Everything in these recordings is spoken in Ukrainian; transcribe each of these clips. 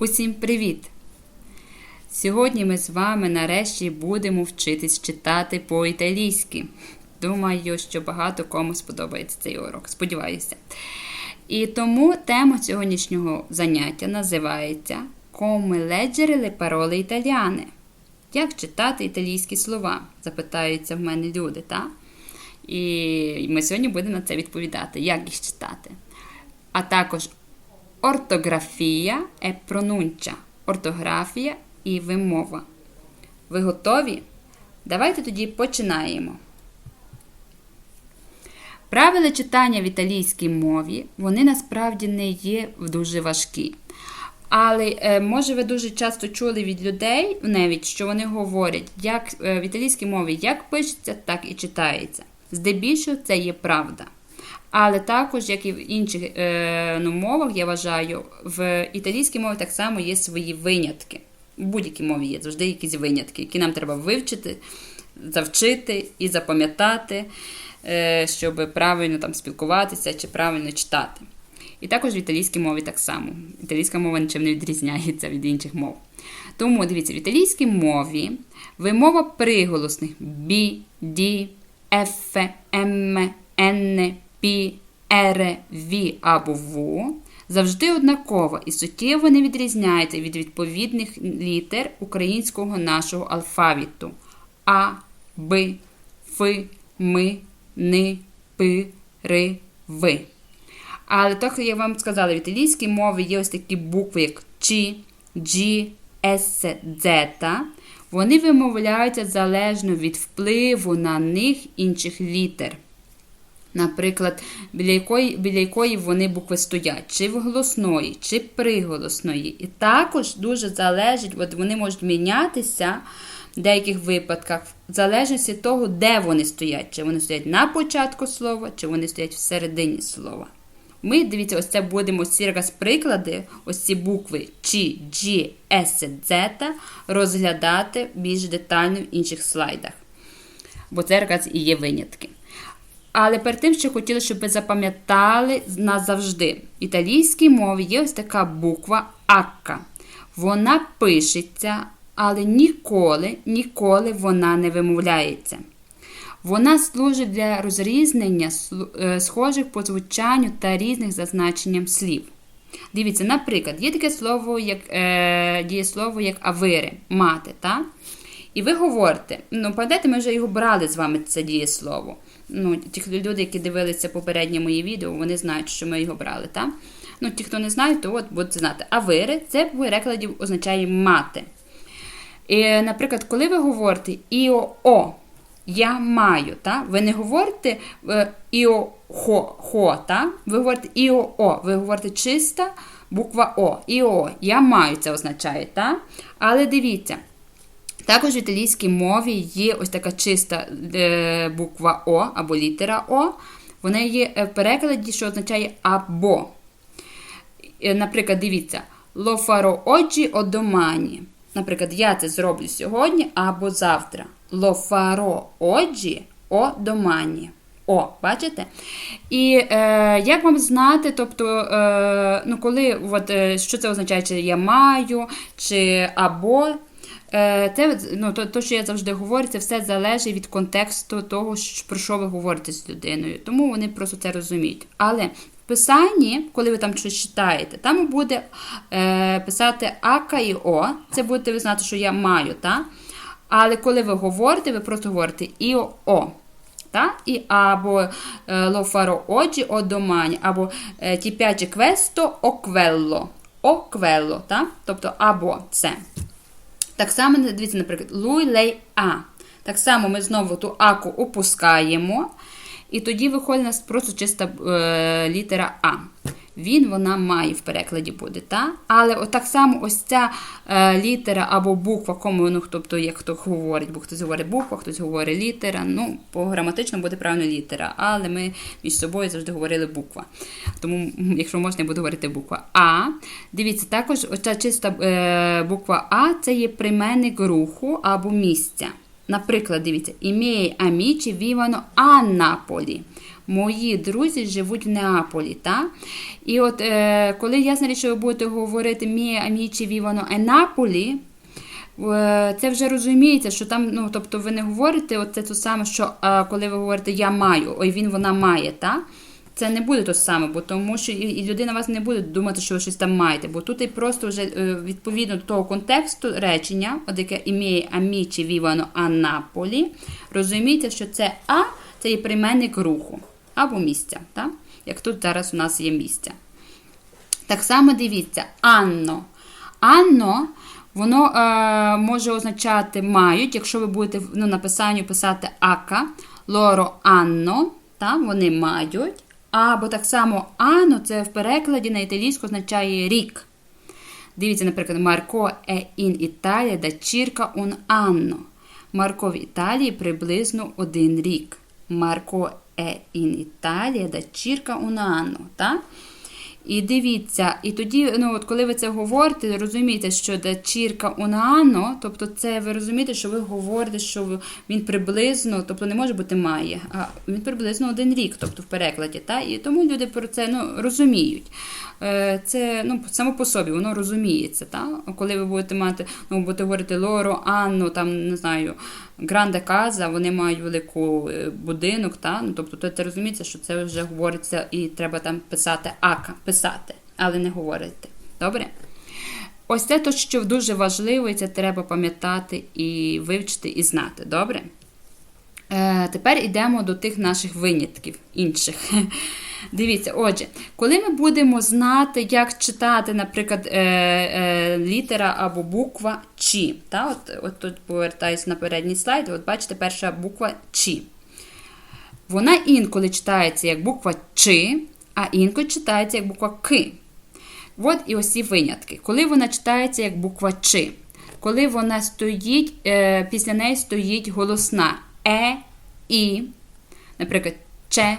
Усім привіт! Сьогодні ми з вами нарешті будемо вчитись читати по-італійськи. Думаю, що багато кому сподобається цей урок. Сподіваюся. І тому тема сьогоднішнього заняття називається Come le parole italiane. Як читати італійські слова? Запитаються в мене люди, так? І ми сьогодні будемо на це відповідати, як їх читати. А також ортографія е пронунча. Ортографія і вимова. Ви готові? Давайте тоді починаємо. Правила читання в італійській мові, вони насправді не є дуже важкі. Але, е, може, ви дуже часто чули від людей, навіть, що вони говорять, як е, в італійській мові як пишеться, так і читається. Здебільшого це є правда. Але також, як і в інших е, ну, мовах, я вважаю, в італійській мові так само є свої винятки. В будь-якій мові є завжди якісь винятки, які нам треба вивчити, завчити і запам'ятати, е, щоб правильно там спілкуватися чи правильно читати. І також в італійській мові так само. Італійська мова нічим не відрізняється від інших мов. Тому дивіться, в італійській мові вимова приголосних бі, ді, ефе, емме, енне, пі, ере, ві або ву завжди однакова і суттєво не відрізняється від відповідних літер українського нашого алфавіту А, Б, Ф, Ми, Ни, П, Ри, В. Але так, як я вам сказала, в італійській мові є ось такі букви, як Ч, G, S, Z. Вони вимовляються залежно від впливу на них інших літер. Наприклад, біля якої біля якої вони букви стоять, чи в голосної, чи приголосної. І також дуже залежить, от вони можуть мінятися в деяких випадках, в залежності від того, де вони стоять. Чи вони стоять на початку слова, чи вони стоять всередині слова. Ми, дивіться, ось це будемо ці якраз приклади, ось ці букви Ч, G, S, Z розглядати більш детально в інших слайдах. Бо це якраз і є винятки. Але перед тим, що хотіли, щоб ви запам'ятали назавжди. В італійській мові є ось така буква Акка. Вона пишеться, але ніколи, ніколи вона не вимовляється. Вона служить для розрізнення схожих по звучанню та різних зазначенням слів. Дивіться, наприклад, є таке слово, як е, дієслово, як авири, мати. Та? І ви говорите, ну, пам'ятаєте, ми вже його брали з вами це дієслово. Ну, Ті люди, які дивилися попереднє мої відео, вони знають, що ми його брали. Та? Ну, Ті, хто не знає, то от будете знати. Авири це в перекладі означає мати. І, Наприклад, коли ви говорите іо-о, я маю, та? ви не говорите е, іо-хо, та? ви говорите іо-о, ви говорите чиста буква О. Іо, я маю це означає. Та? Але дивіться. Також в італійській мові є ось така чиста е, буква О або літера О. Вона є в перекладі, що означає або. Е, наприклад, дивіться, lo farò domani. Наприклад, я це зроблю сьогодні або завтра. Lo farò oggi. О, бачите? І е, як вам знати, тобто, е, ну, коли, от, е, що це означає, чи я маю, чи або. Це, ну, то, то, що я завжди говорю, це все залежить від контексту того, про що ви говорите з людиною. Тому вони просто це розуміють. Але в писанні, коли ви там щось читаєте, там буде е, писати Ака і О. Це будете ви знати, що я маю. Та? Але коли ви говорите, ви просто говорите Іо О. Та? І Або farò oggi o domani, або piace questo o quello. O quello, та? Тобто або це. Так само, дивіться, наприклад, луй лей а. Так само ми знову ту аку опускаємо. І тоді виходить у нас просто чиста е, літера А. Він, вона має в перекладі буде. та? Але так само ось ця е, літера або буква, кому, ну, тобто, як хто говорить, бо хтось говорить буква, хтось говорить літера. Ну, по граматично буде правильно літера. Але ми між собою завжди говорили буква. Тому, якщо можна, я буду говорити буква А. Дивіться, також оця чиста е, буква А це є прийменник руху або місця. Наприклад, дивіться, amici vivono a Napoli. Мої друзі живуть в Неаполі. Та? І от е, коли ясна річ, що ви будете говорити amici vivono a Napoli, е, це вже розуміється, що там, ну, тобто ви не говорите оце те саме, що е, коли ви говорите я маю, ой, він вона має. Та? Це не буде те саме, бо тому що і, людина вас не буде думати, що ви щось там маєте. Бо тут і просто вже е, відповідно до того контексту речення, от яке ім'я амічі вівано а Наполі, розумієте, що це А це є прийменник руху або місця, так? як тут зараз у нас є місця. Так само дивіться, Анно. Анно, воно е, може означати мають, якщо ви будете ну, написанню писати ака, лоро анно, та, вони мають. Або так само анно, це в перекладі на італійську означає рік. Дивіться, наприклад, Марко е ін Італія да чірка un anno. Марко в Італії приблизно один рік. Марко е ін Італія da circa un anno. Так? І дивіться, і тоді, ну от коли ви це говорите, розумієте, що де чірка унано, тобто це ви розумієте, що ви говорите, що він приблизно, тобто не може бути має, а він приблизно один рік, тобто в перекладі. Та? І тому люди про це ну, розуміють. Е, Це ну, само по собі, воно розуміється. Та? Коли ви будете мати, ну, будете говорити Лоро, Анну, там, не знаю, Гранде Каза, вони мають велику е, будинок, та? Ну, тобто то це розуміється, що це вже говориться і треба там писати ака, писати, але не говорити. Добре? Ось це то, що дуже важливо, і це треба пам'ятати і вивчити, і знати. Добре? Е, Тепер йдемо до тих наших винятків інших. Дивіться, отже, коли ми будемо знати, як читати, наприклад, е, е, літера або буква Чі. Та? От, от тут повертаюся на передній слайд, от бачите, перша буква Чі. Вона інколи читається як буква Чи, а інколи читається як буква К. От і ось ці винятки. Коли вона читається як буква Чи, коли вона стоїть, е, після неї стоїть голосна Е, І, наприклад, Че,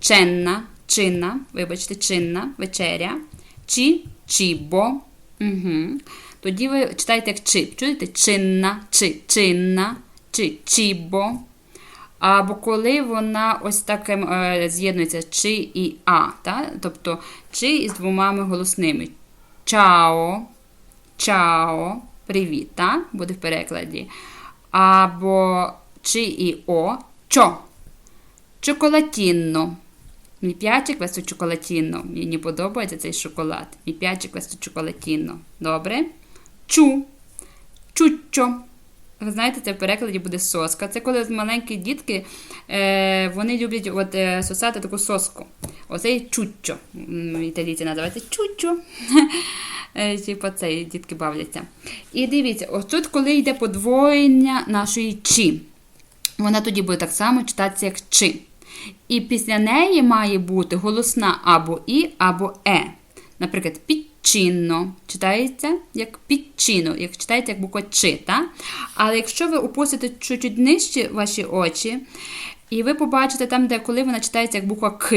Ченна, чинна, вибачте, чинна, вечеря, Чі, Чібо. Угу. Тоді ви читаєте як чи. Чуєте? Чинна, чи, чинна, чи, чібо. Або коли вона ось так е, з'єднується чи і а. Та? Тобто чи із двома голосними. Чао, чао, привіт, та? буде в перекладі. Або чи і о, чо. Чоколатінно. Piace questo cioccolatino. Мені подобається цей шоколад. Piace questo cioccolatino. Добре? Чу. Чуччо. Ви знаєте, це в перекладі буде соска. Це коли маленькі дітки е, вони люблять от, е, сосати таку соску. Оцей чуччо. Італійці називається чуччо. Типа це дітки бавляться. І дивіться, ось тут, коли йде подвоєння нашої чі, вона тоді буде так само читатися, як чи. І після неї має бути голосна або І, або Е. Наприклад, підчинно читається як підчино, як читається як буква Ч. Та? Але якщо ви опустите чуть-чуть нижче ваші очі, і ви побачите там, де коли вона читається як буква К,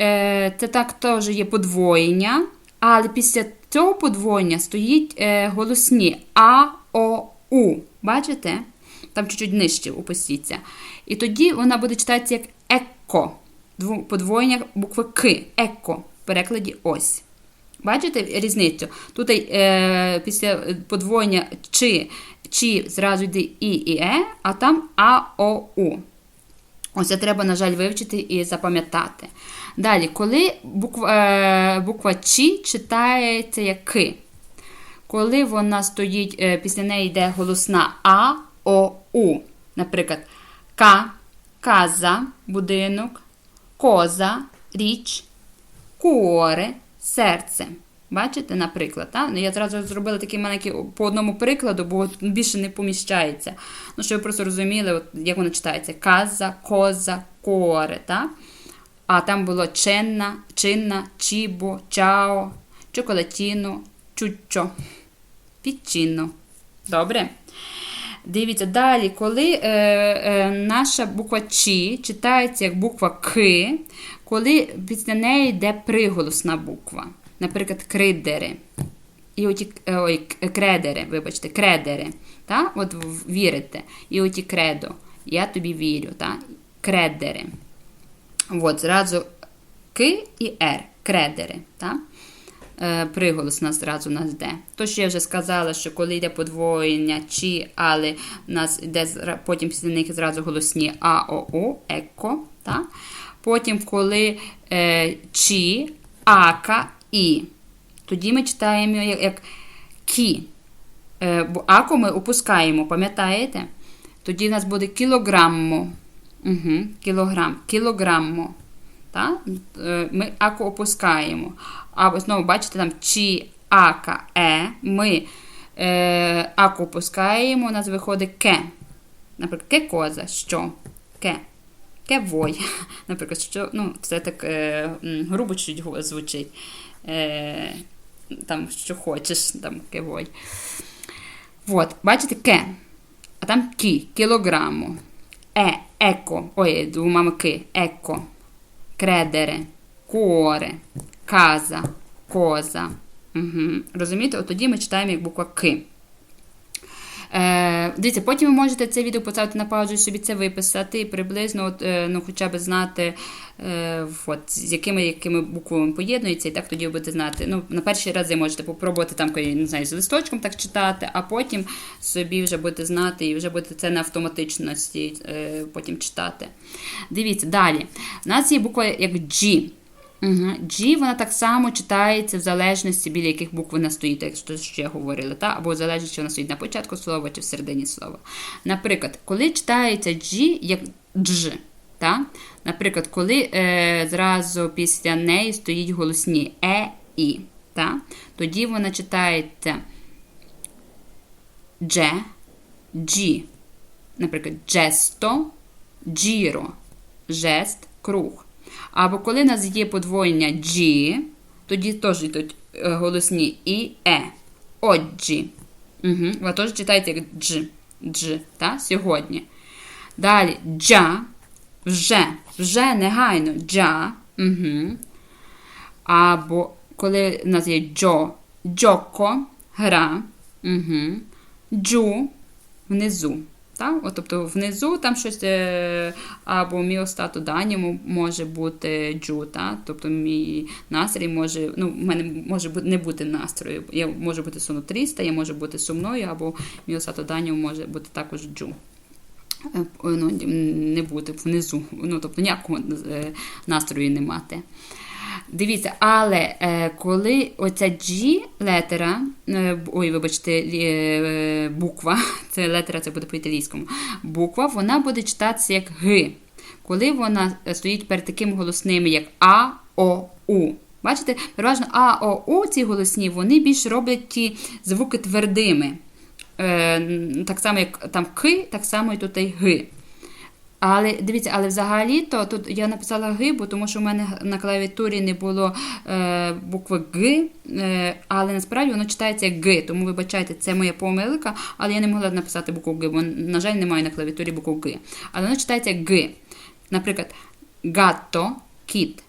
е, це так теж є подвоєння, але після цього подвоєння стоїть е, голосні А, О, У. Бачите? Там чуть-чуть нижче опустіться. І тоді вона буде читатися як еко. Подвоєння букви К. Еко. В перекладі ось. Бачите різницю? Тут е, після подвоєння чи, чи зразу йде І і Е, а там А, О, У. Ось це треба, на жаль, вивчити і запам'ятати. Далі, коли буква е, буква Чи читається як К. Коли вона стоїть, е, після неї йде голосна А, О, У. Наприклад, К, каза, будинок, коза, річ, куоре, серце. Бачите, наприклад, так? Ну, я зразу зробила такий маленький по одному прикладу, бо більше не поміщається. Ну, щоб ви просто розуміли, от, як воно читається: каза, коза, куоре. Так? А там було ченна, чинна, чібо, чао, чоколатіно, чуччо, піччино. Добре? Дивіться, далі, коли е, е, наша буква Чі читається як буква К, коли після неї йде приголосна буква. Наприклад, кридери. І оті е, ой, кредери, вибачте, кредери. Та? От вірите. І оті кредо. Я тобі вірю. Та? Кредери. От, зразу К і Р. Кредери. Та? Е, приголос у нас зразу нас йде. То, що я вже сказала, що коли йде подвоєння чи, але нас йде потім після них зразу голосні А, О, У, еко. Та? Потім, коли е, чи, ака, і. Тоді ми читаємо як, як кі. Е, бо аку ми опускаємо, пам'ятаєте? Тоді в нас буде кілограммо. Угу, кілограм, кілограммо. Та? Е, Ми аку опускаємо. А знову бачите, там чи, ака, е. Ми е, аку опускаємо, у нас виходить ке. Наприклад, ке коза, що? Ке. Ке вой. Наприклад, що, ну, це так е, грубо чуть звучить. Е, там, що хочеш, там ке вой. Вот, бачите, ке. А там кі, кілограму. Е, еко. Ой, мами ки, еко. Кредере, куоре, каза, коза. Угу. Розумієте? От тоді ми читаємо як буква К. Е, дивіться, потім ви можете це відео поставити на паузу собі це виписати і приблизно от, е, ну, хоча б знати, е, от, з якими, якими буквами поєднується, і так тоді ви будете знати. Ну, на перші рази можете попробувати там, не знаю, з листочком так читати, а потім собі вже будете знати і вже будете це на автоматичності е, потім читати. Дивіться, далі. У нас є буква як G. Угу. G, вона так само читається в залежності, біля яких букв вона стоїть, як що ще говорили, та? або залежить, чи вона стоїть на початку слова чи в середині слова. Наприклад, коли читається G як дж, та? наприклад, коли е, зразу після неї стоїть голосні е, і, та? тоді вона читається дже, джі, наприклад, джесто, джіро, жест, круг. Або коли в нас є подвоєння G, тоді теж йдуть е, голосні і е. Оджі. Угу. Ви теж читаєте як дж. Дж, та? сьогодні. Далі джа, вже, вже негайно джа. Угу. Або коли в нас є джо, джоко, гра. Угу. Джу внизу. Так? От, тобто внизу там щось е, або мій остату дані може бути джу, так? тобто мій настрій може, ну, в мене може не бути настрою. Я можу бути сумнотріста, я можу бути сумною, або мій остату дані може бути також джу. Е, Ну, не бути внизу, ну, тобто ніякого е, настрою не мати. Дивіться, але е, коли оця G летера, е, ой, вибачте, е, буква, це летера, це буде по-італійському, буква, вона буде читатися як Г. Коли вона стоїть перед такими голосними, як А, О, У. Бачите, переважно А, О, У, ці голосні, вони більш роблять ті звуки твердими. Е, так само, як там К, так само і тут і Г. Але дивіться, але взагалі то тут я написала Г, бо тому що в мене на клавіатурі не було е, букви Г, е, але насправді воно читається Г, тому вибачайте, це моя помилка, але я не могла написати букву Г, бо, на жаль, немає на клавіатурі букву Г. Але воно читається Г. Наприклад, гатто кіт,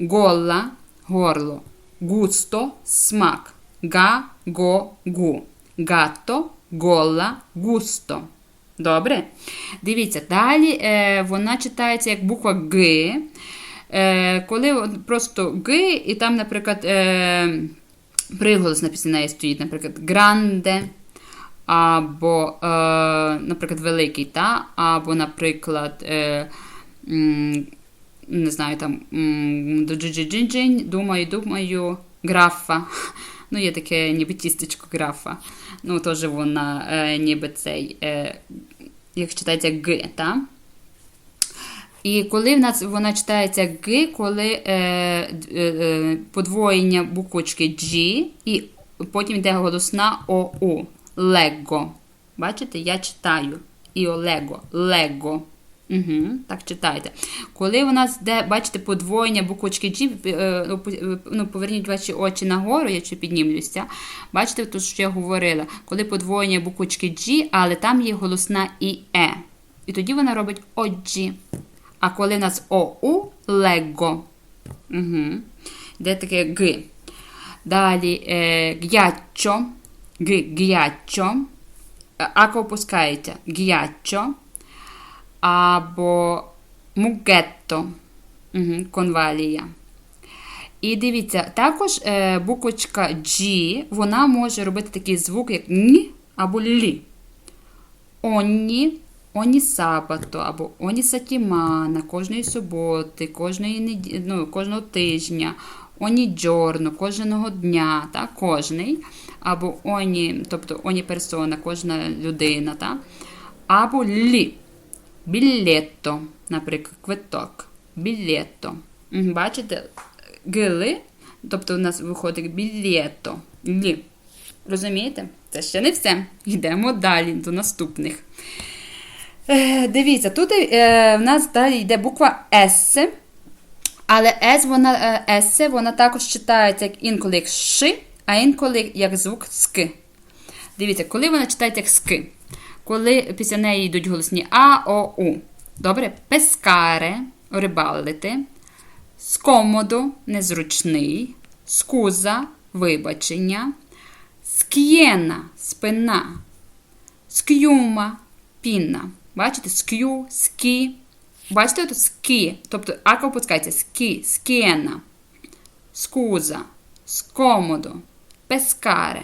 голла горло, густо смак, га, го, гу, гатто, голла, густо. Добре? Дивіться, далі е, вона читається як буква Г. Е, Коли просто Г, і там, наприклад, е, приголос на пісні неї стоїть, наприклад, гранде, або, наприклад, великий, та? або, наприклад, не знаю, там, думаю, думаю, графа. Ну, є таке ніби тістечко графа. Ну, теж вона е, ніби цей, е, як читається Г, та? І коли в нас вона читається Г, коли е, е, подвоєння буквочки G, і потім йде голосна ОУ. Лего. Бачите, я читаю. І Олего. Лего. Угу, Так читайте. Коли у нас йде, бачите, подвоєння буквочки G, ну, поверніть ваші очі нагору, якщо піднімлюся. Бачите, тут що я говорила, коли подвоєння буквочки G, але там є голосна і Е. І тоді вона робить оджі. А коли в нас ОУ лего. Угу. Де таке Г. Далі е, г'яччо, г, г'яччо, ако опускається г'яччо, або мугетто, угу, конвалія. І дивіться, також е, буквочка G, вона може робити такий звук, як н або лі. Онні, оні сабато, або оні сатімана, кожної суботи, кожної неді... ну, кожного тижня, оні джорно, кожного дня, так, кожний, або оні, тобто оні персона, кожна людина, так, або лі. Білетто, наприклад, квиток. Білетто. Бачите? Гили, тобто у нас виходить білетто. Лі. Розумієте? Це ще не все. Йдемо далі до наступних. Е, дивіться, тут е, в нас далі йде буква С. Але С, вона, е, С, вона також читається як інколи як Ш, а інколи як звук СК. Дивіться, коли вона читається як СК, коли після неї йдуть голосні А, О, У. Добре? Пескаре, рибалити. Скомодо незручний. Скуза вибачення. Ск'єна спина. Ск'юма пінна. Бачите? Ск'ю, скі. Бачите тут скі. Тобто ака опускається скі, ск'єна. Скуза, скомодо, пескаре.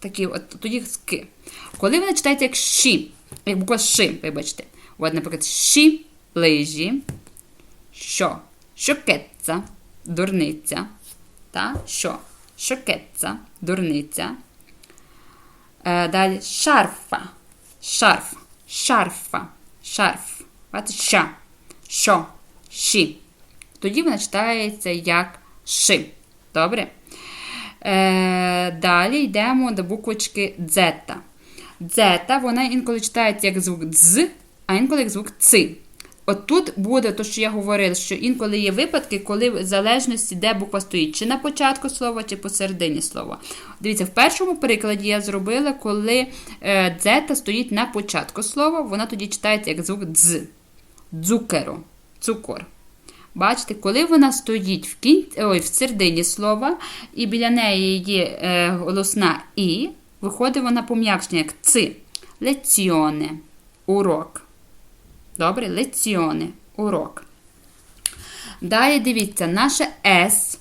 Такі от тоді ски. Коли ви читаєте як ші, як буква ши, вибачте. От, наприклад, ші, лижі, що, шокетца, дурниця. Та? Що? Шокетца, дурниця. Е, далі шарфа, шарф, шарфа, шарф. Бачите, ша, що, ші. Тоді вона читається як ши. Добре? Е, далі йдемо до буквочки дзета. Дзета, вона інколи читається як звук дз, а інколи як звук ци. От тут буде те, що я говорила, що інколи є випадки, коли в залежності, де буква стоїть, чи на початку слова, чи посередині слова. Дивіться, в першому перекладі я зробила, коли е, дзета стоїть на початку слова, вона тоді читається як звук дз. Дзукеро, цукор. Бачите, коли вона стоїть в кін... Ой, в середині слова, і біля неї є е, голосна І, виходить вона пом'якшення як ци. Леціоне. Урок. Добре, леціоне. Урок. Далі дивіться, наше С.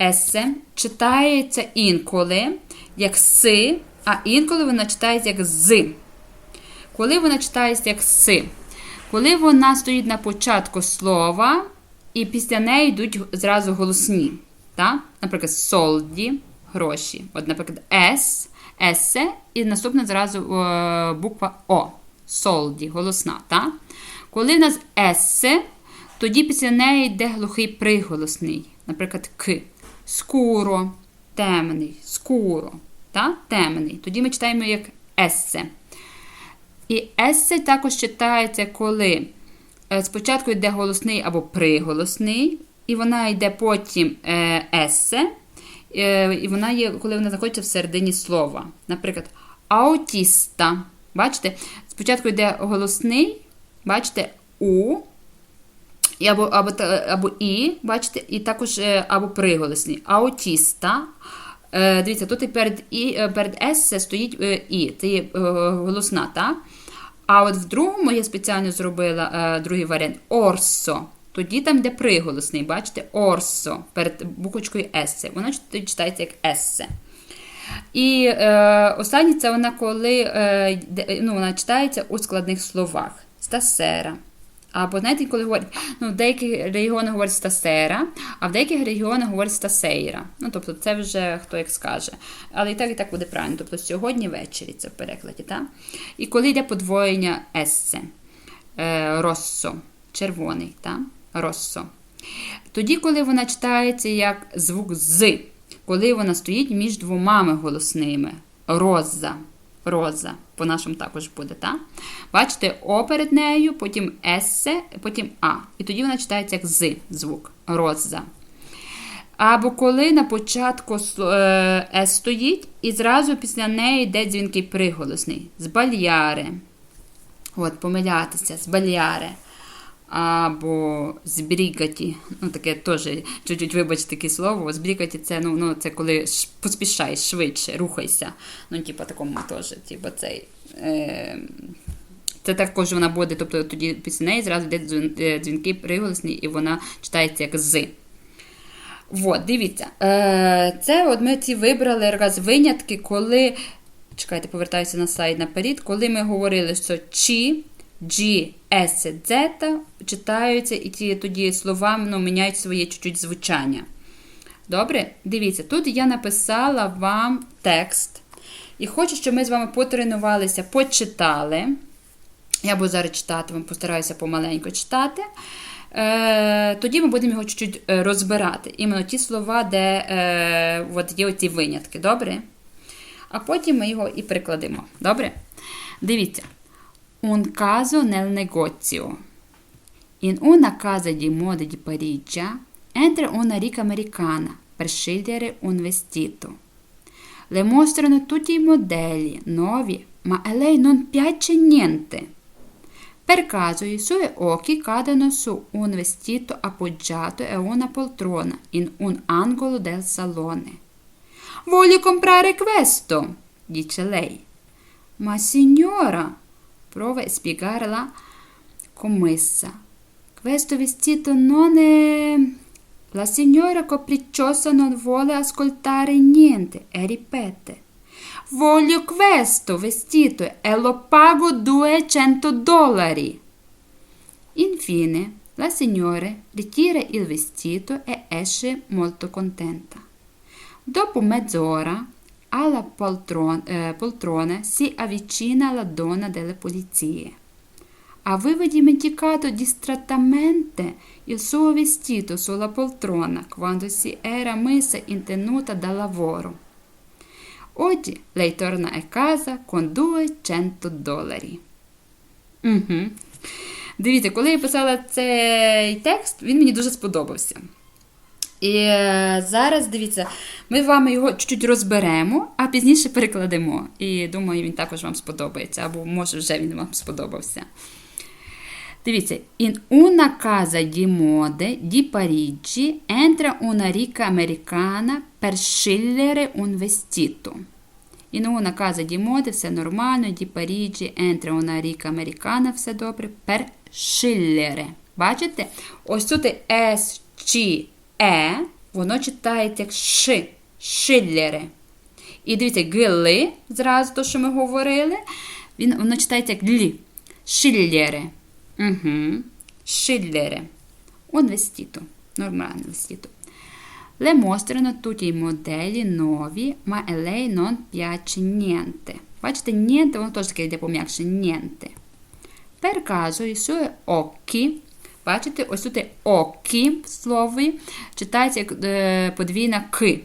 Есе читається інколи як си, а інколи вона читається як з. Коли вона читається як си, коли вона стоїть на початку слова, і після неї йдуть зразу голосні. Так? Наприклад, солді, гроші. От, наприклад, С, есе, і наступна зразу е, буква О. Солді, голосна. Так? Коли в нас есе, тоді після неї йде глухий приголосний. Наприклад, К. Скуро, темний, скуро. Так? Темний. Тоді ми читаємо як есе. І есе також читається, коли е, спочатку йде голосний або приголосний, і вона йде потім е, есе, і вона є, коли вона знаходиться в середині слова. Наприклад, аутіста. Бачите? Спочатку йде голосний, бачите, у, або, або, або і, бачите, і також або приголосний. Аутіста. Дивіться, тут перед і, перед есе стоїть і, це є голосна, так? А от в другому я спеціально зробила е, другий варіант орсо. Тоді там, де приголосний, бачите, орсо перед буквочкою есе. Вона читається як есе. І е, останнє це вона коли е, ну, вона читається у складних словах. Стасера. Або, знаєте, коли говорять, ну, в деяких регіонах говорять стасера, а в деяких регіонах говорять стасейра. Ну, тобто, це вже хто як скаже. Але і так, і так буде правильно. Тобто, сьогодні ввечері це в перекладі. так? І коли йде подвоєння есе, е, россо, червоний, так? Россо. Тоді, коли вона читається як звук з, коли вона стоїть між двома голосними роза роза. По-нашому також буде, так? Бачите, О перед нею, потім есе, потім А. І тоді вона читається як з звук. Роза. Або коли на початку е, С стоїть, і зразу після неї йде дзвінкий приголосний. Збальяре. От, помилятися, збальяре. Або збрікаті. Ну, таке теж чуть-чуть, вибачте таке слово. Збрікаті це ну, ну, це коли поспішаєш швидше, рухайся. Ну, типу, такому теж, типу, цей. Е- це також вона буде, тобто тоді після неї зразу йде е, дзвінки приголосні, і вона читається як з. От, дивіться. Е, це от ми ці вибрали раз винятки, коли. Чекайте, повертаюся на слайд наперед. Коли ми говорили, що чи, G, S, Z читаються, і ті тоді слова ну, міняють своє чуть-чуть звучання. Добре? Дивіться, тут я написала вам текст. І хочу, щоб ми з вами потренувалися, почитали. Я буду зараз читати, вам постараюся помаленьку читати. Е, тоді ми будемо його чуть-чуть е, розбирати. Іменно ті слова, де е, от є оці винятки. Добре? А потім ми його і прикладемо. Добре? Дивіться. Un caso nel negozio. In una casa di moda di Parigi entra una ricca americana per scegliere un vestito. Le mostrano tutti i modelli nuovi, ma a lei non piace niente. Per caso i suoi occhi cadono su un vestito appoggiato a una poltrona in un angolo del salone. Voglio comprare questo, dice lei. Ma signora, prova a spiegare la commessa. Questo vestito non è... La signora capricciosa non vuole ascoltare niente e ripete. Voglio questo vestito e lo pago 200 dollari. Infine, la signora ritira il vestito e esce molto contenta. Dopo mezz'ora, alla poltron- eh, poltrona si avvicina la donna delle pulizie. Avevo dimenticato distrattamente il suo vestito sulla poltrona quando si era messa in tenuta da lavoro. Oggi lei torna a casa con 200 dollari. Угу. Дивіться, коли я писала цей текст, він мені дуже сподобався. І е, зараз, дивіться, ми з вами його чуть-чуть розберемо, а пізніше перекладемо. І думаю, він також вам сподобається, або може вже він вам сподобався. Dивіться, in una casa di mode di Parigi entra una ricca americana per scegliere un vestito. In una casa di mode все нормально, di Parigi entra una ricca americana, все добре, per scegliere. Бачите? Ось тут S, Ч, Е, воно читається як Ш, шиллере. І дивіться, гли, зразу то, що ми говорили, він, воно читається як лі, шиллере. Угу. Scegliere un vestito, normale vestito. Le mostrano tutti i modelli nuovi, ma lei non piace niente. Бачите, niente, воно теж таке йде пом'якше, niente. Per caso i suoi occhi, бачите, ось тут occhi в слові, читається як е, подвійна к.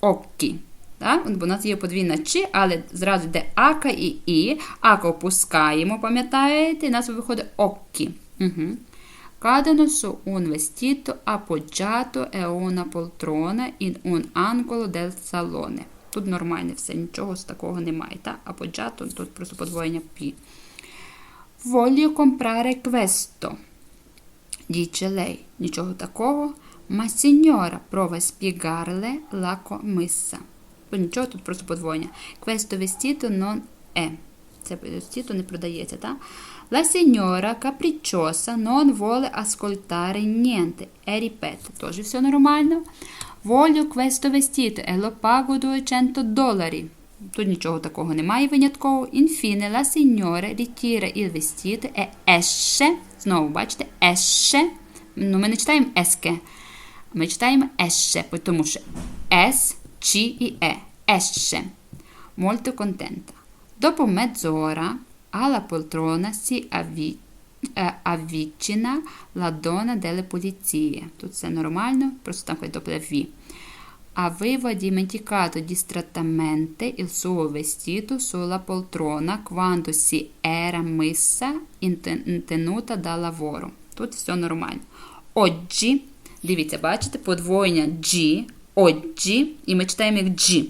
Occhi. Так? Бо у нас є подвійна чи, але зразу йде ака і і. Ака опускаємо, пам'ятаєте, і у нас виходить оккі. Угу. Cadono su un vestito appoggiato a una poltrona in un angolo del. Тут нормальне все, нічого з такого немає. Та? Appoggiato, тут просто подвоєння пі. Voglio comprare questo, dice lei. Нічого такого. Ma signora, prova a spiegarle la commessa. Нічого, тут просто подвоєння. Questo vestito non è. Це vestito не продається, так? La signora capricciosa non vuole ascoltare niente e ripete. Теж все нормально. Voglio questo vestito e lo pago 200 dollari. Тут нічого такого немає винятково. Infine la signora ritira il vestito e esce. Знову, бачите, esce. Ну, ми не читаємо esche. Ми читаємо esce, тому що S, C і E. Esce. Molto contenta. Dopo mezz'ora alla poltrona si avvi- eh, avvicina la donna delle pulizie. Тут все нормально, просто там dopo V. Aveva dimenticato distrattamente il suo vestito sulla poltrona quando si era messa in ten- in tenuta da lavoro. Тут все нормально. Oggi, дивіться, бачите, подвоєння G, oggi, і ми читаємо як G.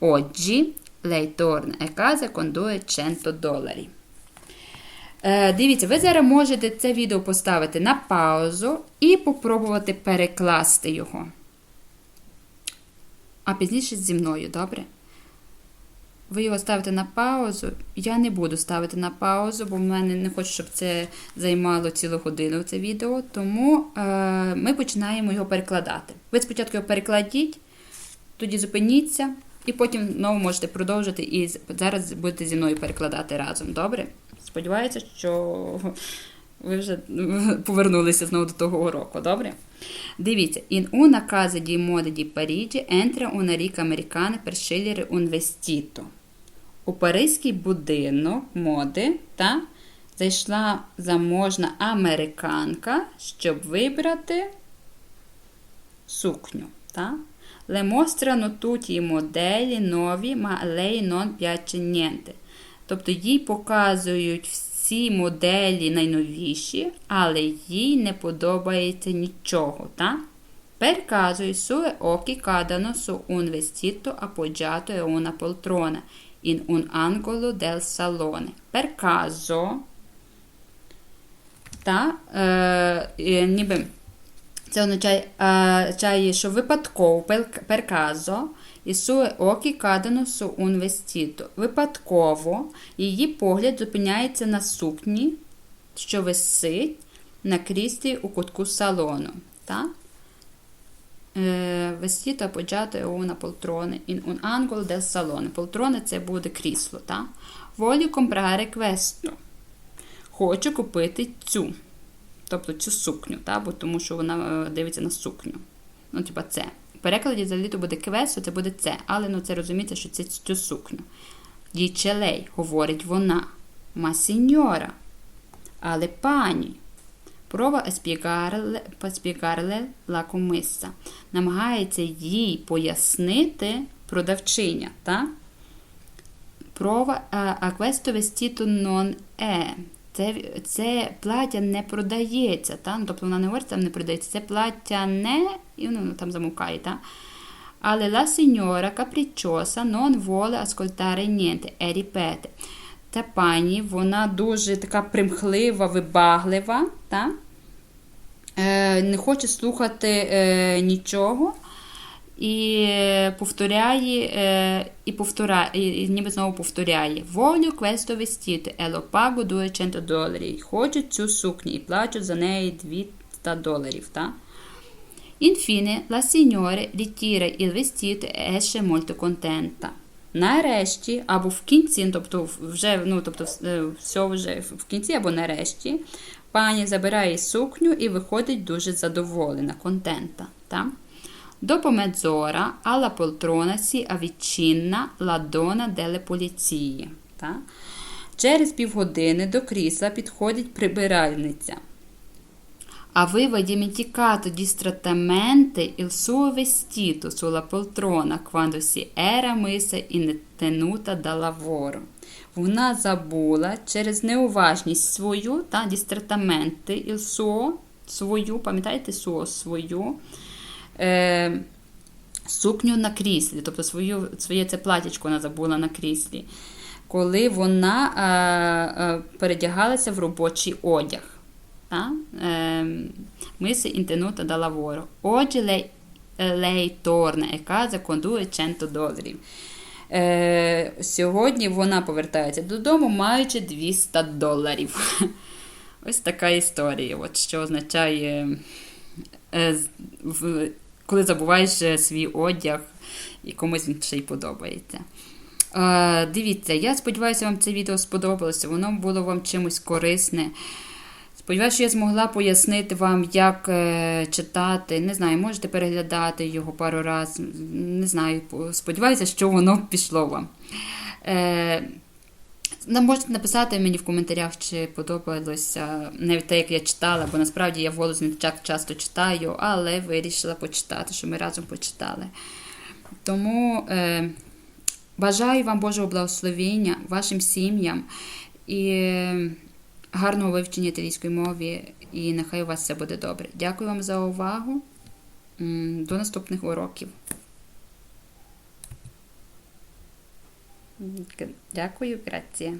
Oggi lei torna a casa con 200 dollari. Е, дивіться, ви зараз можете це відео поставити на паузу і попробувати перекласти його. А пізніше зі мною, добре? Ви його ставите на паузу. Я не буду ставити на паузу, бо в мене не хочу, щоб це займало цілу годину це відео. Тому е, ми починаємо його перекладати. Ви спочатку його перекладіть, тоді зупиніться, і потім знову можете продовжити. І зараз будете зі мною перекладати разом. Добре? Сподіваюся, що ви вже повернулися знову до того уроку, добре? Дивіться, in una casa di moda di Parigi entra una ricca americana per scegliere un vestito. У паризький будинок моди та зайшла заможна американка, щоб вибрати сукню. Та? Le mostrano tutti i modelli nuovi, ma lei non piace. Тобто їй показують всі моделі найновіші, але їй не подобається нічого. Та? Per caso i suoi occhi cadono su un vestito appoggiato a una poltrona in un angolo del salone. Per caso, та, е, е, ніби це означає, е, що випадково, per caso, cadono su un vestito. Випадково її погляд зупиняється на сукні, що висить на кріслі у кутку салону. Так? Е, appoggiato a una poltrona in un angolo del salone. Полтрона це буде крісло. Так? Voglio comprare questo. Хочу купити цю. Тобто цю сукню, та? бо тому що вона е, дивиться на сукню. Ну, типа це. В перекладі взагалі то буде квесо, це буде це. Але ну, це розумієте, що це цю сукню. Діче лей, говорить вона. Ма сіньора. Але пані. Прова спігарле, спігарле ла комиса. Намагається їй пояснити продавчиня. Та? Прова а questo vestito non è. Це, це плаття не продається. Та? Ну, тобто вона не говорить, там не продається. Це плаття не, і воно там замукає. Та? Але la signora capricciosa non vuole ascoltare niente e ripete. Та пані, вона дуже така примхлива, вибаглива, та? Е, не хоче слухати е, нічого і повторяє, е, і повторяє, і, ніби знову повторяє. Волю questo vestito e lo 200 доларів. Хочу цю сукню і плачу за неї 200 доларів. Та? Infine, la signora ritira il vestito e esce molto contenta. Нарешті, або в кінці, ну, тобто вже, ну, тобто, е, все вже в кінці, або нарешті, пані забирає сукню і виходить дуже задоволена, контента. Та? Dopo mezz'ora alla poltrona si avvicina la donna delle polizie. Та? Через півгодини до крісла підходить прибиральниця. Sulla poltrona quando si era messa in tenuta da lavoro. Вона забула через неуважність свою свою е, сукню на кріслі, тобто свою, своє це платічко вона забула на кріслі, коли вона е, е, передягалася в робочий одяг. In tenuta da lavoro. Oggi lei, eh, lei torna a casa con 200 доларів. Е, сьогодні вона повертається додому, маючи 200 доларів. Ось така історія, от, що означає, е, в- коли забуваєш е, свій одяг і комусь він ще й подобається. Е, дивіться, я сподіваюся, вам це відео сподобалося. Воно було вам чимось корисне. Сподіваюся, що я змогла пояснити вам, як е, читати. Не знаю, можете переглядати його пару разів. Не знаю, сподіваюся, що воно пішло вам. Е, можете написати мені в коментарях, чи подобалося навіть те, як я читала, бо насправді я вголос не так часто читаю, але вирішила почитати, що ми разом почитали. Тому е, бажаю вам Божого благословення, вашим сім'ям і е, гарного вивчення італійської мови, і нехай у вас все буде добре. Дякую вам за увагу. До наступних уроків. Дякую, грація.